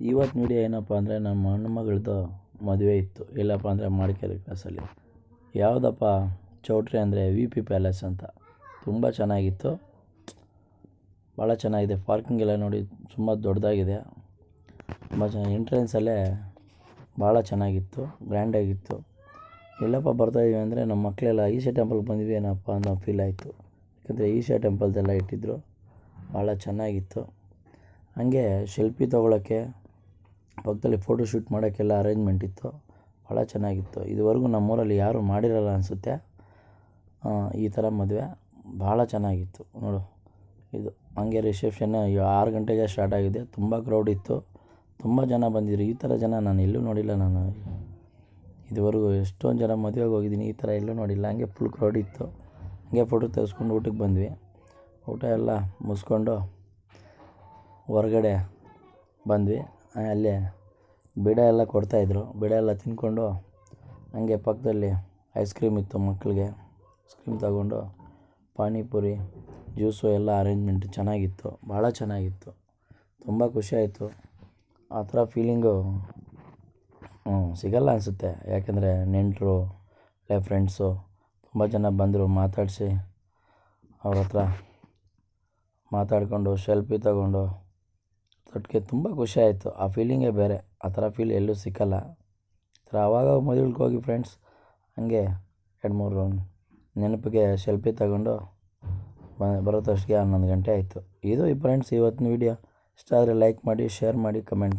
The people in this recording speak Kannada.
ಇವತ್ತು ನೋಡಿ ಏನಪ್ಪ ಅಂದರೆ ನಮ್ಮ ಅಣ್ಣ ಮಗಳದ್ದು ಮದುವೆ ಇತ್ತು. ಇಲ್ಲಪ್ಪ ಅಂದರೆ ಮಡಿಕೇರಿ ಕ್ಲಾಸಲ್ಲಿ ಯಾವುದಪ್ಪ? ಚೌಟ್ರಿ ಅಂದರೆ ವಿ ಪಿ ಪ್ಯಾಲೇಸ್ ಅಂತ. ತುಂಬ ಚೆನ್ನಾಗಿತ್ತು. ಭಾಳ ಚೆನ್ನಾಗಿದೆ. ಪಾರ್ಕಿಂಗ್ ಎಲ್ಲ ನೋಡಿ ತುಂಬ ದೊಡ್ಡದಾಗಿದೆ. ತುಂಬ ಚೆನ್ನಾಗಿ ಎಂಟ್ರೆನ್ಸಲ್ಲೇ ಭಾಳ ಚೆನ್ನಾಗಿತ್ತು. ಗ್ರ್ಯಾಂಡಾಗಿತ್ತು ಎಲ್ಲಪ್ಪ ಬರ್ತಾಯಿದ್ವಿ ಅಂದರೆ ನಮ್ಮ ಮಕ್ಕಳೆಲ್ಲ ಈಶಾ ಟೆಂಪಲ್ಗೆ ಬಂದ್ವಿ ಏನಪ್ಪ ಅನ್ನೋ ಫೀಲ್ ಆಯಿತು. ಯಾಕಂದರೆ ಈಶಾ ಟೆಂಪಲ್ದೆಲ್ಲ ಇಟ್ಟಿದ್ದರು ಭಾಳ ಚೆನ್ನಾಗಿತ್ತು. ಹಾಗೆ ಶಿಲ್ಪಿ ತೊಗೊಳಕ್ಕೆ ಪಕ್ಕದಲ್ಲಿ ಫೋಟೋ ಶೂಟ್ ಮಾಡೋಕ್ಕೆಲ್ಲ ಅರೇಂಜ್ಮೆಂಟ್ ಇತ್ತು. ಭಾಳ ಚೆನ್ನಾಗಿತ್ತು. ಇದುವರೆಗೂ ನಮ್ಮೂರಲ್ಲಿ ಯಾರೂ ಮಾಡಿರೋಲ್ಲ ಅನಿಸುತ್ತೆ. ಈ ಥರ ಮದುವೆ ಭಾಳ ಚೆನ್ನಾಗಿತ್ತು. ನೋಡು, ಇದು ಹಂಗೆ ರಿಸೆಪ್ಷನ್ ಆರು ಗಂಟೆಗೆ ಸ್ಟಾರ್ಟ್ ಆಗಿದೆ. ತುಂಬ ಕ್ರೌಡ್ ಇತ್ತು. ತುಂಬ ಜನ ಬಂದಿದ್ರು. ಈ ಥರ ಜನ ನಾನು ಎಲ್ಲೂ ನೋಡಿಲ್ಲ ನಾನು. ಇದುವರೆಗೂ ಎಷ್ಟೊಂದು ಜನ ಮದುವೆಗೆ ಹೋಗಿದ್ದೀನಿ. ಈ ಥರ ಎಲ್ಲೂ ನೋಡಿಲ್ಲ. ಹಂಗೆ ಫುಲ್ ಕ್ರೌಡ್ ಇತ್ತು. ಹಂಗೆ ಫೋಟೋ ತೆಗೆಸ್ಕೊಂಡು ಊಟಕ್ಕೆ ಬಂದ್ವಿ. ಊಟ ಎಲ್ಲ ಮುಗಿಸ್ಕೊಂಡು ಹೊರಗಡೆ ಬಂದ್ವಿ. ಅಲ್ಲೇ ಬಿಡ ಎಲ್ಲ ಕೊಡ್ತಾಯಿದ್ರು. ಬಿಡ ಎಲ್ಲ ತಿಂದ್ಕೊಂಡು ಹಂಗೆ ಪಕ್ಕದಲ್ಲಿ ಐಸ್ ಕ್ರೀಮ್ ಇತ್ತು ಮಕ್ಕಳಿಗೆ ಐಸ್ ಕ್ರೀಮ್ ತಗೊಂಡು ಪಾನಿಪುರಿ ಜ್ಯೂಸು ಎಲ್ಲ ಅರೇಂಜ್ಮೆಂಟ್ ಚೆನ್ನಾಗಿತ್ತು. ಭಾಳ ಚೆನ್ನಾಗಿತ್ತು. ತುಂಬ ಖುಷಿಯಾಯಿತು ಆ ಥರ ಫೀಲಿಂಗು ಸಿಗಲ್ಲ ಅನಿಸುತ್ತೆ. ಯಾಕೆಂದರೆ ನೆಂಟರು, ಇಲ್ಲ ಫ್ರೆಂಡ್ಸು ತುಂಬ ಜನ ಬಂದರು ಮಾತಾಡಿಸಿ. ಅವ್ರ ಹತ್ರ ಮಾತಾಡಿಕೊಂಡು ಸೆಲ್ಫಿ ತಗೊಂಡು ಒಟ್ಟಿಗೆ ತುಂಬ ಆಯಿತು ಆ ಫೀಲಿಂಗೇ ಬೇರೆ. ಆ ಥರ ಫೀಲ್ ಎಲ್ಲೂ ಸಿಕ್ಕಲ್ಲ. ಈ ಥರ ಆವಾಗ ಮದುವೆಗೆ ಹೋಗಿ ಫ್ರೆಂಡ್ಸ್ ಹಂಗೆ ಎರಡು ಮೂರು ನೆನಪಿಗೆ ಸೆಲ್ಫಿ ತಗೊಂಡು ಬರೋತ್ತಷ್ಟಿಗೆ ಹನ್ನೊಂದು ಗಂಟೆ ಆಯಿತು. ಇದು ಈ ಫ್ರೆಂಡ್ಸ್ ಇವತ್ತಿನ ವೀಡಿಯೋ ಇಷ್ಟ ಆದರೆ ಲೈಕ್ ಮಾಡಿ ಶೇರ್ ಮಾಡಿ ಕಮೆಂಟ್